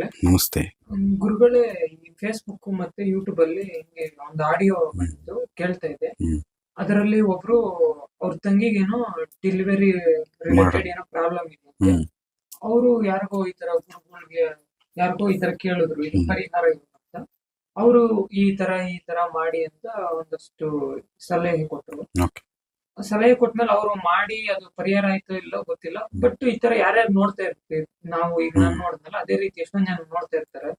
ಗುರುಗಳೇ ನಮಸ್ತೆ. ಗುರುಗಳೇ ಫೇಸ್ಬುಕ್ ಮತ್ತೆ ಯೂಟ್ಯೂಬ್ ಅಲ್ಲಿ ಹಿಂಗೆ ಒಂದು ಆಡಿಯೋ ಬಂತು ಕೇಳ್ತಾ ಇದೆ. ಅದರಲ್ಲಿ ಒಬ್ರು ಅವ್ರ ತಂಗಿಗೇನೋ ಡೆಲಿವರಿ ರಿಲೇಟೆಡ್ ಏನೋ ಪ್ರಾಬ್ಲಮ್ ಇದೆ ಅವರು ಯಾರಿಗೋ ಈ ತರ ಗುರುಗಳಿಗೆ ಯಾರಿಗೋ ಈ ತರ ಕೇಳಿದ್ರು ಇದು ಪರಿಹಾರ ಅಂತ. ಅವರು ಈ ತರ ಈ ತರ ಮಾಡಿ ಅಂತ ಒಂದಷ್ಟು ಸಲಹೆ ಕೊಟ್ಟರು ಸಲಹೆ ಕೊಟ್ಮೇಲೆ ಅವರು ಮಾಡಿ ಅದು ಪರಿಹಾರ ಆಯ್ತೋ ಇಲ್ಲೋ ಗೊತ್ತಿಲ್ಲ. ಬಟ್ ಈ ತರ ಯಾರ್ಯಾರು ನೋಡ್ತಾ ಇರ್ತೀವಿ ನಾವು ಈಗ ನಾನು ನೋಡಿದ್ನಲ್ಲ ಅದೇ ರೀತಿ ಎಷ್ಟೊಂದ್ ಜನ ನೋಡ್ತಾ ಇರ್ತಾರೆ.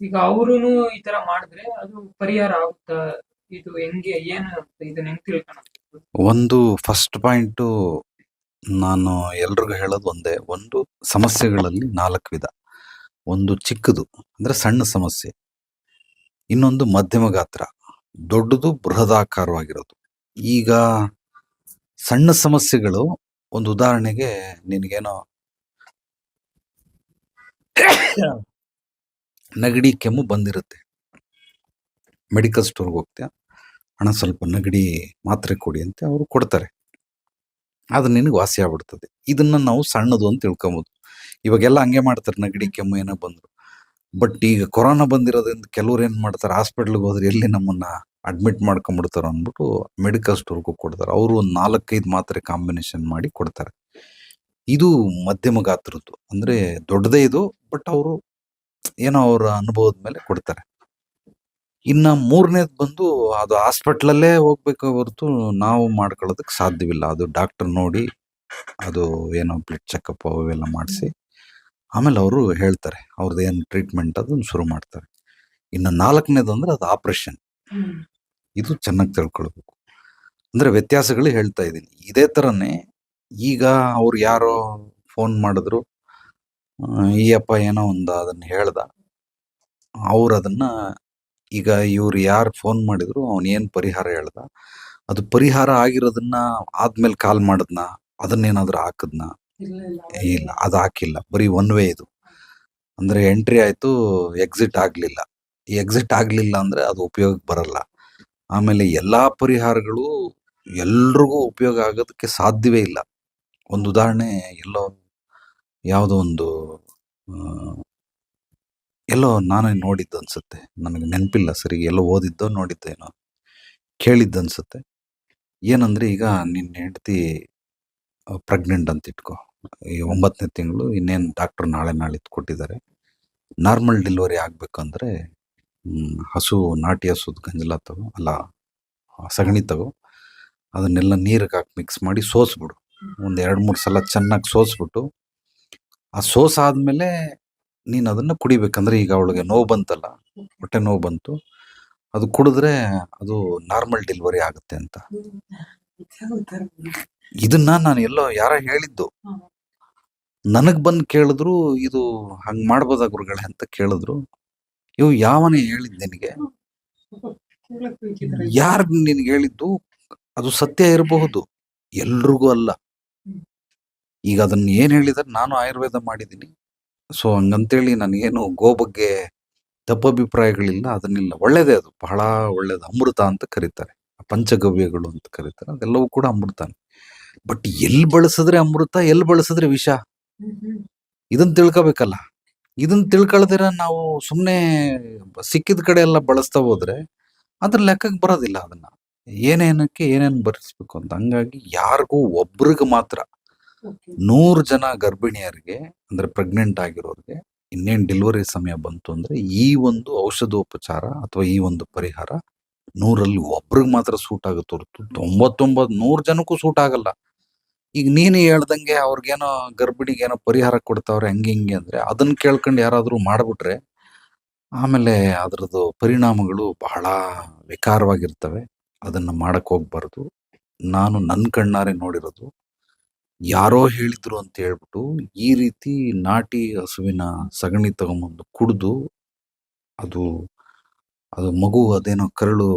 ಈಗ ಅವ್ರುನು ಈ ತರ ಮಾಡಿದ್ರೆ ಅದು ಪರಿಹಾರ ಆಗುತ್ತಾ? ಇದು ಹೆಂಗೆ, ಏನು ಇದನ್ನ ಹೆಂಗ್ ತಿಳ್ಕೊಳಕ್ಕೆ ಒಂದು ಫಸ್ಟ್ ಪಾಯಿಂಟ್ ನಾನು ಎಲ್ರಿಗೂ ಹೇಳೋದು ಒಂದೇ. ಒಂದು ಸಮಸ್ಯೆಗಳಲ್ಲಿ ನಾಲ್ಕು ವಿಧ. ಒಂದು ಚಿಕ್ಕದು, ಅಂದ್ರೆ ಸಣ್ಣ ಸಮಸ್ಯೆ. ಇನ್ನೊಂದು ಮಧ್ಯಮ ಗಾತ್ರ. ದೊಡ್ಡದು ಬೃಹದಾಕಾರವಾಗಿರೋದು. ಈಗ ಸಣ್ಣ ಸಮಸ್ಯೆಗಳು. ಒಂದು ಉದಾಹರಣೆಗೆ ನಿನಗೇನೋ ನೆಗಡಿ ಕೆಮ್ಮು ಬಂದಿರುತ್ತೆ. ಮೆಡಿಕಲ್ ಸ್ಟೋರ್ಗೆ ಹೋಗ್ತೀಯ? ಹಣ ಸ್ವಲ್ಪ ನೆಗಡಿ ಮಾತ್ರೆ ಕೊಡಿ ಅಂತ ಅವರು ಕೊಡ್ತಾರೆ. ಅದು ನಿನಗೆ ವಾಸಿ ಆಗ್ಬಿಡ್ತದೆ. ಇದನ್ನ ನಾವು ಸಣ್ಣದು ಅಂತ ತಿಳ್ಕೊಬೋದು. ಇವಾಗೆಲ್ಲ ಹಂಗೆ ಮಾಡ್ತಾರೆ. ನೆಗಡಿ ಕೆಮ್ಮು ಏನೋ ಬಂದ್ರು. ಬಟ್ ಈಗ ಕೊರೋನಾ ಬಂದಿರೋದ್ರಿಂದ ಕೆಲವ್ರು ಏನ್ ಮಾಡ್ತಾರೆ ಹಾಸ್ಪಿಟ್ಲಿಗೆ ಹೋದ್ರೆ ಎಲ್ಲಿ ನಮ್ಮನ್ನ ಅಡ್ಮಿಟ್ ಮಾಡ್ಕೊಂಡ್ಬಿಡ್ತಾರೋ ಅಂದ್ಬಿಟ್ಟು ಮೆಡಿಕಲ್ ಸ್ಟೋರ್ಗೂ ಕೊಡ್ತಾರೆ. ಅವರು ಒಂದು ನಾಲ್ಕೈದು ಮಾತ್ರೆ ಕಾಂಬಿನೇಷನ್ ಮಾಡಿ ಕೊಡ್ತಾರೆ. ಇದು ಮಧ್ಯಮ ಗಾತ್ರದ್ದು. ಅಂದ್ರೆ ದೊಡ್ಡದೇ ಇದು ಬಟ್ ಅವರು ಏನೋ ಅವರ ಅನುಭವದ ಮೇಲೆ ಕೊಡ್ತಾರೆ. ಇನ್ನ ಮೂರನೇದು ಬಂದು ಅದು ಹಾಸ್ಪಿಟ್ಲಲ್ಲೇ ಹೋಗ್ಬೇಕು ಹೊರತು ನಾವು ಮಾಡ್ಕೊಳ್ಳೋದಕ್ಕೆ ಸಾಧ್ಯವಿಲ್ಲ. ಅದು ಡಾಕ್ಟರ್ ನೋಡಿ, ಅದು ಏನೋ ಬ್ಲಡ್ ಚೆಕಪ್ ಅವೆಲ್ಲ ಮಾಡಿಸಿ ಆಮೇಲೆ ಅವರು ಹೇಳ್ತಾರೆ ಅವ್ರದ್ದು ಏನು ಟ್ರೀಟ್ಮೆಂಟ್ ಅದನ್ನು ಶುರು ಮಾಡ್ತಾರೆ. ಇನ್ನು ನಾಲ್ಕನೇದು ಅಂದ್ರೆ ಅದು ಆಪರೇಷನ್ ಇದು ಚೆನ್ನಾಗಿ ತಿಳ್ಕೊಳ್ಬೇಕು. ಅಂದ್ರೆ ವ್ಯತ್ಯಾಸಗಳು ಹೇಳ್ತಾ ಇದ್ದೀನಿ. ಇದೇ ತರನೇ ಈಗ ಅವ್ರು ಯಾರೋ ಫೋನ್ ಮಾಡಿದ್ರು ಈ ಅಪ್ಪ ಏನೋ ಒಂದು ಅದನ್ನ ಹೇಳ್ದ. ಅವ್ರು ಅದನ್ನ ಈಗ ಇವ್ರು ಯಾರು ಫೋನ್ ಮಾಡಿದ್ರು ಅವನೇನು ಏನ್ ಪರಿಹಾರ ಹೇಳ್ದ. ಅದು ಪರಿಹಾರ ಆಗಿರೋದನ್ನ ಆದ್ಮೇಲೆ ಕಾಲ್ ಮಾಡದ್ನ ಅದನ್ನೇನಾದ್ರೂ ಹಾಕದ್ನ. ಇಲ್ಲ ಅದು ಹಾಕಿಲ್ಲ. ಬರೀ ಒನ್ ವೇ ಇದು. ಅಂದ್ರೆ ಎಂಟ್ರಿ ಆಯ್ತು ಎಕ್ಸಿಟ್ ಆಗ್ಲಿಲ್ಲ. ಎಕ್ಸಿಟ್ ಆಗ್ಲಿಲ್ಲ ಅಂದ್ರೆ ಅದು ಉಪಯೋಗಕ್ಕೆ ಬರಲ್ಲ. ಆಮೇಲೆ ಎಲ್ಲಾ ಪರಿಹಾರಗಳು ಎಲ್ರಿಗೂ ಉಪಯೋಗ ಆಗೋದಕ್ಕೆ ಸಾಧ್ಯವೇ ಇಲ್ಲ. ಒಂದು ಉದಾಹರಣೆ, ಎಲ್ಲೋ ಯಾವುದೋ ಒಂದು ಎಲ್ಲೋ ನಾನೇ ನೋಡಿದ್ದು ಅನ್ಸುತ್ತೆ. ನನಗೆ ನೆನಪಿಲ್ಲ ಸರಿ, ಎಲ್ಲೋ ಓದಿದ್ದೋ ನೋಡಿದ್ದೇನೋ ಕೇಳಿದ್ದು ಅನ್ಸುತ್ತೆ. ಏನಂದ್ರೆ ಈಗ ನಿನ್ನ ಹೆಂಡತಿ ಪ್ರೆಗ್ನೆಂಟ್ ಅಂತ ಇಟ್ಕೋ. ಈ ಒಂಬತ್ತನೇ ತಿಂಗಳು ಇನ್ನೇನು ಡಾಕ್ಟ್ರು ನಾಳೆ ನಾಳೆ ಕೊಟ್ಟಿದ್ದಾರೆ. ನಾರ್ಮಲ್ ಡೆಲಿವರಿ ಆಗಬೇಕಂದ್ರೆ ಹಸು, ನಾಟಿ ಹಸುದು ಗಂಜಲ ತಗೋ, ಅಲ್ಲ, ಸಗಣಿ ತಗೋ. ಅದನ್ನೆಲ್ಲ ನೀರಿಗೆ ಹಾಕಿ ಮಿಕ್ಸ್ ಮಾಡಿ ಸೋಸ್ಬಿಡು. ಒಂದು ಎರಡು ಮೂರು ಸಲ ಚೆನ್ನಾಗಿ ಸೋಸ್ಬಿಟ್ಟು, ಆ ಸೋಸ್ ಆದ್ಮೇಲೆ ನೀನು ಅದನ್ನು ಕುಡಿಬೇಕಂದ್ರೆ ಈಗ ಅವಳಿಗೆ ನೋವು ಬಂತಲ್ಲ, ಹೊಟ್ಟೆ ನೋವು ಬಂತು. ಅದು ಕುಡಿದ್ರೆ ಅದು ನಾರ್ಮಲ್ ಡೆಲಿವರಿ ಆಗುತ್ತೆ ಅಂತ. ಇದನ್ನ ನಾನು ಎಲ್ಲೋ ಯಾರ ಹೇಳಿದ್ದು. ನನಗ್ ಬಂದ್ ಕೇಳಿದ್ರು ಇದು ಹಂಗ್ ಮಾಡ್ಬೋದಾ ಗುರುಗಳೇ? ಅಂತ ಕೇಳಿದ್ರು. ಇವು ಯಾವನೇ ಹೇಳಿದ್ ನಿನಗೆ. ಯಾರು ನಿನ್ಗೆ ಹೇಳಿದ್ದು? ಅದು ಸತ್ಯ ಇರಬಹುದು. ಎಲ್ರಿಗೂ ಅಲ್ಲ. ಈಗ ಅದನ್ನ ಏನ್ ಹೇಳಿದಾರೆ? ನಾನು ಆಯುರ್ವೇದ ಮಾಡಿದ್ದೀನಿ ಸೊ ಹಂಗಂತೇಳಿ ನನಗೇನು ಗೋ ಬಗ್ಗೆ ತಪ್ಪಭಿಪ್ರಾಯಗಳಿಲ್ಲ. ಅದನ್ನಿಲ್ಲ. ಒಳ್ಳೇದೇ ಅದು. ಬಹಳ ಒಳ್ಳೇದು. ಅಮೃತ ಅಂತ ಕರೀತಾರೆ. ಪಂಚಗವ್ಯಗಳು ಅಂತ ಕರೀತಾರೆ. ಅದೆಲ್ಲವೂ ಕೂಡ ಅಮೃತನೇ. ಬಟ್ ಎಲ್ಲಿ ಬಳಸಿದ್ರೆ ಅಮೃತ ಎಲ್ಲಿ ಬಳಸಿದ್ರೆ ವಿಷ? ಇದನ್ನ ತಿಳ್ಕೊಬೇಕಲ್ಲ. ಇದನ್ನ ತಿಳ್ಕೊಳ್ದಿರ ನಾವು ಸುಮ್ಮನೆ ಸಿಕ್ಕಿದ ಕಡೆ ಎಲ್ಲ ಬಳಸ್ತಾ ಹೋದ್ರೆ ಅದ್ರ ಲೆಕ್ಕಕ್ಕೆ ಬರೋದಿಲ್ಲ ಅದನ್ನ. ಏನೇನಕ್ಕೆ ಏನೇನ್ ಬರೆಸ್ಬೇಕು ಅಂತ. ಹಂಗಾಗಿ ಯಾರಿಗೂ ಒಬ್ರಿಗೆ ಮಾತ್ರ ನೂರು ಜನ ಗರ್ಭಿಣಿಯರಿಗೆ ಅಂದ್ರೆ ಪ್ರೆಗ್ನೆಂಟ್ ಆಗಿರೋರಿಗೆ ಇನ್ನೇನ್ ಡೆಲಿವರಿ ಸಮಯ ಬಂತು ಅಂದ್ರೆ ಈ ಒಂದು ಔಷಧೋಪಚಾರ ಅಥವಾ ಈ ಒಂದು ಪರಿಹಾರ ನೂರಲ್ಲಿ ಒಬ್ರಿಗೆ ಮಾತ್ರ ಸೂಟ್ ಆಗುತ್ತೆ ಹೊರತು ತೊಂಬತ್ತೊಂಬತ್ ನೂರು ಜನಕ್ಕೂ ಸೂಟ್ ಆಗಲ್ಲ. ಈಗ ನೀನು ಹೇಳ್ದಂಗೆ ಅವ್ರಿಗೇನೋ ಗರ್ಭಿಣಿಗೆ ಏನೋ ಪರಿಹಾರ ಕೊಡ್ತಾವ್ರೆ ಹಂಗೆ ಹಿಂಗೆ ಅಂದ್ರೆ ಅದನ್ನ ಕೇಳ್ಕೊಂಡು ಯಾರಾದರೂ ಮಾಡ್ಬಿಟ್ರೆ ಆಮೇಲೆ ಅದ್ರದ್ದು ಪರಿಣಾಮಗಳು ಬಹಳ ವಿಕಾರವಾಗಿರ್ತವೆ. ಅದನ್ನ ಮಾಡಕ್ ಹೋಗ್ಬಾರ್ದು. ನಾನು ನನ್ನ ಕಣ್ಣಾರೆ ನೋಡಿರೋದು. ಯಾರೋ ಹೇಳಿದ್ರು ಅಂತ ಹೇಳ್ಬಿಟ್ಟು ಈ ರೀತಿ ನಾಟಿ ಹಸುವಿನ ಸಗಣಿ ತಗೊಂಬಂದು ಕುಡಿದು ಅದು ಅದು ಮಗು ಅದೇನೋ ಕರಳು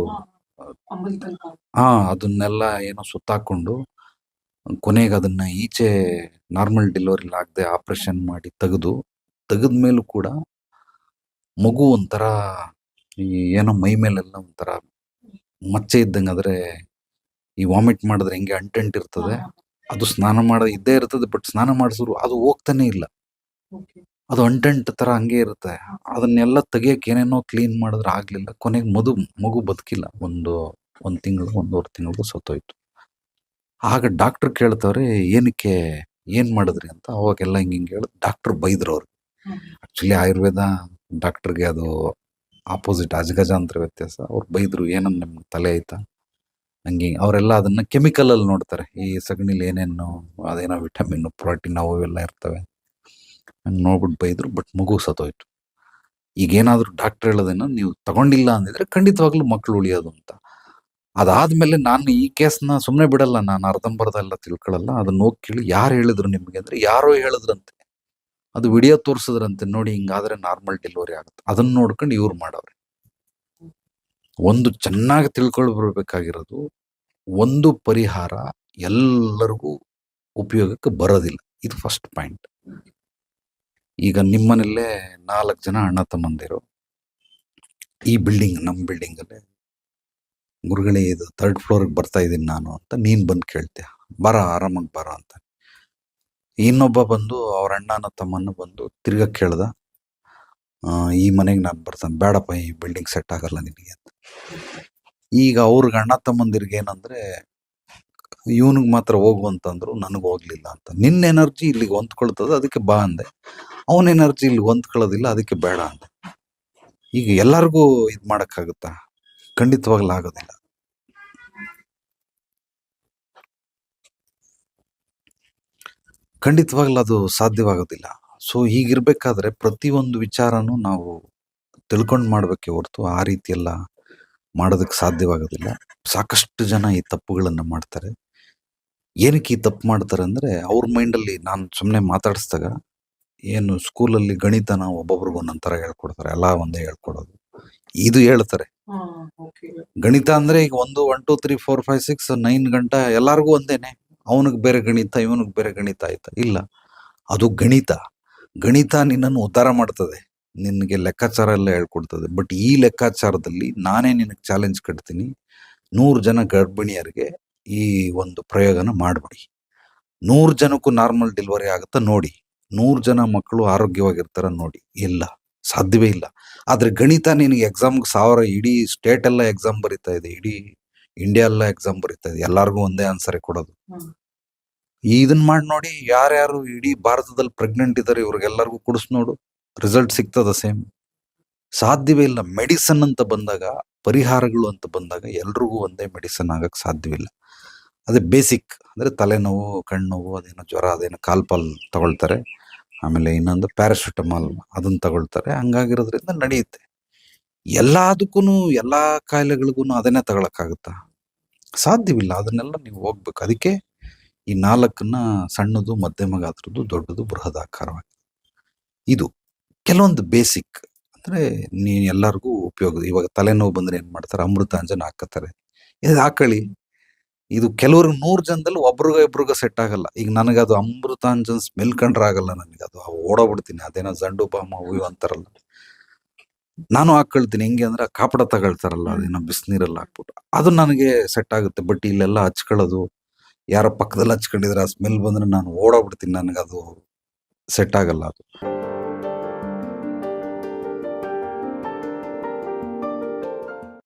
ಹಾ ಅದನ್ನೆಲ್ಲ ಏನೋ ಸುತ್ತಾಕೊಂಡು ಕೊನೆಗೆ ಅದನ್ನ ಈಚೆ ನಾರ್ಮಲ್ ಡೆಲಿವರಿ ಆಗದೆ ಆಪರೇಷನ್ ಮಾಡಿ ತೆಗೆದು ತೆಗೆದ ಮೇಲೂ ಕೂಡ ಮಗು ಒಂಥರ ಈ ಏನೋ ಮೈ ಮೇಲೆಲ್ಲ ಒಂಥರ ಮಚ್ಚೆ ಇದ್ದಂಗೆ ಆದರೆ ಈ ವಾಮಿಟ್ ಮಾಡಿದ್ರೆ ಹೆಂಗೆ ಅಂಟಂಟಿರ್ತದೆ ಅದು ಸ್ನಾನ ಮಾಡ ಇದ್ದೇ ಇರ್ತದೆ ಬಟ್ ಸ್ನಾನ ಮಾಡಿಸಿದ್ರು ಅದು ಹೋಗ್ತಾನೆ ಇಲ್ಲ. ಅದು ಅಂಟೆಂಟ್ ತರ ಹಂಗೆ ಇರುತ್ತೆ. ಅದನ್ನೆಲ್ಲ ತೆಗಿಯೋಕೆ ಏನೇನೋ ಕ್ಲೀನ್ ಮಾಡಿದ್ರೆ ಆಗಲಿಲ್ಲ. ಕೊನೆಗೆ ಮದು ಮಗು ಬದುಕಿಲ್ಲ. ಒಂದು ಒಂದು ತಿಂಗಳು ಒಂದೂವರೆ ತಿಂಗಳು ಸತ್ತೋಯ್ತು. ಆಗ ಡಾಕ್ಟರ್ ಕೇಳ್ತವ್ರೆ ಏನಕ್ಕೆ ಏನ್ ಮಾಡಿದ್ರಿ? ಅಂತ. ಅವಾಗೆಲ್ಲ ಹಿಂಗೆ ಹಿಂಗೆ ಹೇಳಿ ಡಾಕ್ಟರ್ ಬೈದ್ರು ಅವ್ರು ಆಕ್ಚುಲಿ ಆಯುರ್ವೇದ ಡಾಕ್ಟರ್ಗೆ ಅದು ಆಪೋಸಿಟ್ ಅಜಗಜಾಂತರ ವ್ಯತ್ಯಾಸ. ಅವ್ರು ಬೈದ್ರು ಏನನ್ನ ನಿಮ್ಗೆ ತಲೆ ಆಯ್ತಾ? ಹಂಗೆ. ಅವರೆಲ್ಲ ಅದನ್ನ ಕೆಮಿಕಲ್ ಅಲ್ಲಿ ನೋಡ್ತಾರೆ. ಈ ಸಗಣಿಲಿ ಏನೇನು ಅದೇನೋ ವಿಟಮಿನ್ ಪ್ರೋಟೀನ್ ಅವು ಇವೆಲ್ಲ ಇರ್ತವೆ. ಹಂಗೆ ನೋಡ್ಬಿಟ್ಟು ಬೈದ್ರು ಬಟ್ ಮಗು ಸತ್ತೋಯ್ತು. ಈಗ ಏನಾದರೂ ಡಾಕ್ಟರ್ ಹೇಳೋದೇನೋ ನೀವು ತಗೊಂಡಿಲ್ಲ ಅಂದಿದ್ರೆ ಖಂಡಿತವಾಗ್ಲೂ ಮಕ್ಳು ಉಳಿಯೋದು ಅಂತ. ಅದಾದ್ಮೇಲೆ ನಾನು ಈ ಕೇಸ್ನ ಸುಮ್ಮನೆ ಬಿಡಲ್ಲ, ನಾನು ಅರ್ಧಂಬರ್ಧ ಎಲ್ಲ ತಿಳ್ಕೊಳ್ಳಲ್ಲ ಅದನ್ನ ಹೋಗಿ ಕೇಳಿ ಯಾರು ಹೇಳಿದ್ರು ನಿಮಗೆ? ಅಂದ್ರೆ ಯಾರೋ ಹೇಳಿದ್ರಂತೆ. ಅದು ವಿಡಿಯೋ ತೋರಿಸಿದ್ರಂತೆ. ನೋಡಿ ಹಿಂಗಾದ್ರೆ ನಾರ್ಮಲ್ ಡೆಲಿವರಿ ಆಗುತ್ತೆ. ಅದನ್ನ ನೋಡ್ಕೊಂಡು ಇವ್ರು ಮಾಡವ್ರಿ. ಒಂದು ಚೆನ್ನಾಗಿ ತಿಳ್ಕೊಂಡು ಬರ್ಬೇಕಾಗಿರೋದು, ಒಂದು ಪರಿಹಾರ ಎಲ್ಲರಿಗೂ ಉಪಯೋಗಕ್ಕೆ ಬರೋದಿಲ್ಲ. ಇದು ಫಸ್ಟ್ ಪಾಯಿಂಟ್. ಈಗ ನಿಮ್ಮನೆಯಲ್ಲೇ ನಾಲ್ಕು ಜನ ಅಣ್ಣ ತಮ್ಮಂದಿರು. ಈ ಬಿಲ್ಡಿಂಗ್ ನಮ್ಮ ಬಿಲ್ಡಿಂಗ್ ಅಲ್ಲೇ ಗುರುಗಳೇ ಇದು ಥರ್ಡ್ ಫ್ಲೋರಿಗೆ ಬರ್ತಾ ಇದ್ದೀನಿ ನಾನು ಅಂತ ನೀನ್ ಬಂದು ಕೇಳ್ತೀಯ? ಬರ ಆರಾಮಾಗಿ ಬರ ಅಂತ. ಇನ್ನೊಬ್ಬ ಬಂದು ಅವ್ರ ಅಣ್ಣನ ತಮ್ಮನ್ನು ಬಂದು ತಿರ್ಗಾ ಕೇಳ್ದ ಈ ಮನೆಗೆ ನಾನು ಬರ್ತಾನೆ ಬೇಡಪ್ಪ ಈ ಬಿಲ್ಡಿಂಗ್ ಸೆಟ್ ಆಗಲ್ಲ ನಿನಗೆ ಅಂತ. ಈಗ ಅವ್ರಿಗೆ ಅಣ್ಣ ತಮ್ಮಂದಿರ್ಗೆ ಏನಂದ್ರೆ, ಇವನಿಗೆ ಮಾತ್ರ ಹೋಗು ಅಂತಂದ್ರು ನನಗೆ ಹೋಗ್ಲಿಲ್ಲ ಅಂತ. ನಿನ್ನ ಎನರ್ಜಿ ಇಲ್ಲಿಗೆ ಹೊಂದ್ಕೊಳ್ತದೆ, ಅದಕ್ಕೆ ಬಾ ಅಂದೆ. ಅವನ ಎನರ್ಜಿ ಇಲ್ಲಿ ಹೊಂದ್ಕೊಳ್ಳೋದಿಲ್ಲ, ಅದಕ್ಕೆ ಬೇಡ ಅಂದೆ. ಈಗ ಎಲ್ಲರಿಗೂ ಇದು ಮಾಡಕ್ಕಾಗುತ್ತಾ? ಖಂಡಿತವಾಗ್ಲೂ ಆಗೋದಿಲ್ಲ ಖಂಡಿತವಾಗ್ಲೂ ಅದು ಸಾಧ್ಯವಾಗೋದಿಲ್ಲ. ಸೊ, ಹೀಗಿರ್ಬೇಕಾದ್ರೆ ಪ್ರತಿಯೊಂದು ವಿಚಾರನೂ ನಾವು ತಿಳ್ಕೊಂಡು ಮಾಡ್ಬೇಕೆ ಹೊರತು ಆ ರೀತಿ ಎಲ್ಲ ಮಾಡೋದಕ್ಕೆ ಸಾಧ್ಯವಾಗೋದಿಲ್ಲ. ಸಾಕಷ್ಟು ಜನ ಈ ತಪ್ಪುಗಳನ್ನು ಮಾಡ್ತಾರೆ. ಏನಕ್ಕೆ ಈ ತಪ್ಪು ಮಾಡ್ತಾರೆ ಅಂದ್ರೆ ಅವ್ರ ಮೈಂಡಲ್ಲಿ ನಾನು ಸುಮ್ಮನೆ ಮಾತಾಡಿಸ್ದಾಗ ಏನು ಸ್ಕೂಲಲ್ಲಿ ಗಣಿತನ ಒಬ್ಬೊಬ್ರಿಗೆ ಒಂದೊಂದು ಥರ ಹೇಳ್ಕೊಡ್ತಾರೆ ಎಲ್ಲ ಒಂದೇ ಹೇಳ್ಕೊಡೋದು. ಇದು ಹೇಳ್ತಾರೆ. ಗಣಿತ ಅಂದ್ರೆ ಈಗ ಒಂದು one two three four five six nine ಗಂಟ ಎಲ್ಲಾರ್ಗೂ ಒಂದೇನೆ. ಅವನಿಗೆ ಬೇರೆ ಗಣಿತ, ಇವನಿಗೆ ಬೇರೆ ಗಣಿತ ಆಯ್ತಾ. ಇಲ್ಲ. ಅದು ಗಣಿತ. ಗಣಿತ ನಿನ್ನನ್ನು ಉದ್ಧಾರ ಮಾಡ್ತದೆ. ನಿನಗೆ ಲೆಕ್ಕಾಚಾರ ಎಲ್ಲ ಹೇಳ್ಕೊಡ್ತದೆ. ಬಟ್ ಈ ಲೆಕ್ಕಾಚಾರದಲ್ಲಿ ನಾನೇ ನಿನಗೆ ಚಾಲೆಂಜ್ ಕಟ್ತೀನಿ. ನೂರು ಜನ ಗರ್ಭಿಣಿಯರಿಗೆ ಈ ಒಂದು ಪ್ರಯೋಗನ ಮಾಡಬೇಡಿ. ನೂರು ಜನಕ್ಕೂ ನಾರ್ಮಲ್ ಡೆಲಿವರಿ ಆಗುತ್ತಾ ನೋಡಿ. ನೂರು ಜನ ಮಕ್ಕಳು ಆರೋಗ್ಯವಾಗಿರ್ತಾರ ನೋಡಿ. ಇಲ್ಲ. ಸಾಧ್ಯವೇ ಇಲ್ಲ. ಆದ್ರೆ ಗಣಿತ ನಿನಗೆ ಎಕ್ಸಾಮ್ಗೆ ಸಾವಿರ ಇಡೀ ಸ್ಟೇಟ್ ಎಲ್ಲ ಎಕ್ಸಾಮ್ ಬರೀತಾ ಇದೆ ಇಡೀ ಇಂಡಿಯಾ ಎಲ್ಲ ಎಕ್ಸಾಮ್ ಬರೀತಾ ಇದೆ ಎಲ್ಲರಿಗೂ ಒಂದೇ ಆನ್ಸರ್ ಕೊಡೋದು. ಇದನ್ ಮಾಡಿ ನೋಡಿ ಯಾರ್ಯಾರು ಇಡೀ ಭಾರತದಲ್ಲಿ ಪ್ರೆಗ್ನೆಂಟ್ ಇದ್ದಾರೆ ಇವ್ರಿಗೆಲ್ಲರಿಗೂ ಕುಡಿಸ್ ನೋಡು ರಿಸಲ್ಟ್ ಸಿಗ್ತದ ಸೇಮ್ ಸಾಧ್ಯವೇ ಇಲ್ಲ. ಮೆಡಿಸನ್ ಅಂತ ಬಂದಾಗ ಪರಿಹಾರಗಳು ಅಂತ ಬಂದಾಗ ಎಲ್ರಿಗೂ ಒಂದೇ ಮೆಡಿಸನ್ ಆಗಕ್ಕೆ ಸಾಧ್ಯವಿಲ್ಲ ಅದೇ ಬೇಸಿಕ್ ಅಂದ್ರೆ ತಲೆನೋವು ಕಣ್ಣುನೋವು ಅದೇನೋ ಜ್ವರ ಅದೇನೋ ಕಾಲ್ಪಾಲ್ ತಗೊಳ್ತಾರೆ. ಆಮೇಲೆ ಇನ್ನೊಂದು ಪ್ಯಾರಾಸಿಟಮಾಲ್ ಅದನ್ನ ತಗೊಳ್ತಾರೆ. ಹಂಗಾಗಿರೋದ್ರಿಂದ ನಡೆಯುತ್ತೆ. ಎಲ್ಲದಕ್ಕೂ ಎಲ್ಲ ಕಾಯಿಲೆಗಳಿಗೂ ಅದನ್ನೇ ತಗೊಳಕ್ಕಾಗುತ್ತಾ? ಸಾಧ್ಯವಿಲ್ಲ. ಅದನ್ನೆಲ್ಲ ನೀವು ಹೋಗ್ಬೇಕು. ಅದಕ್ಕೆ ಈ ನಾಲ್ಕನ್ನ ಸಣ್ಣದು ಮಧ್ಯಮ ಗಾತ್ರದ್ದು ದೊಡ್ಡದು ಬೃಹದಾಕಾರವಾಗಿ ಇದು ಕೆಲವೊಂದು ಬೇಸಿಕ್ ಅಂದ್ರೆ ನೀನ್ ಎಲ್ಲರಿಗೂ ಉಪಯೋಗ ಇವಾಗ ತಲೆನೋವು ಬಂದ್ರೆ ಏನು ಮಾಡ್ತಾರೆ? ಅಮೃತಾಂಜನ್ ಹಾಕತ್ತಾರೆ ಇದು ಹಾಕೊಳ್ಳಿ. ಇದು ಕೆಲವ್ರಿಗೆ ನೂರು ಜನದಲ್ಲಿ ಒಬ್ರಿಗ ಇಬ್ರಿಗ ಸೆಟ್ ಆಗಲ್ಲ. ಈಗ ನನಗೆ ಅದು ಅಮೃತಾಂಜನ್ ಸ್ಮೆಲ್ ಕಂಡ್ರೆ ಆಗಲ್ಲ ನನಗೆ. ಅದು ಓಡೋಗ್ಬಿಡ್ತೀನಿ. ಅದೇನೋ ಜಂಡು ಬಾಮ ಹೂ ಅಂತಾರಲ್ಲ. ನಾನು ಹಾಕೊಳ್ತೀನಿ ಹೆಂಗೆ ಅಂದ್ರೆ ಕಾಪಡ ತಗೊಳ್ತಾರಲ್ಲ, ಅದೇನೋ ಬಿಸಿನೀರಲ್ಲಿ ಹಾಕ್ಬಿಟ್ಟು. ಅದು ನನಗೆ ಸೆಟ್ ಆಗುತ್ತೆ. ಬಟ್ ಇಲ್ಲೆಲ್ಲ ಹಚ್ಕೊಳ್ಳೋದು, ಯಾರೋ ಪಕ್ಕದಲ್ಲಿ ಹಚ್ಕೊಂಡಿದ್ರೆ ಆ ಸ್ಮೆಲ್ ಬಂದ್ರೆ ನಾನು ಓಡೋಗ್ಬಿಡ್ತೀನಿ. ನನಗೆ ಅದು ಸೆಟ್ ಆಗಲ್ಲ ಅದು.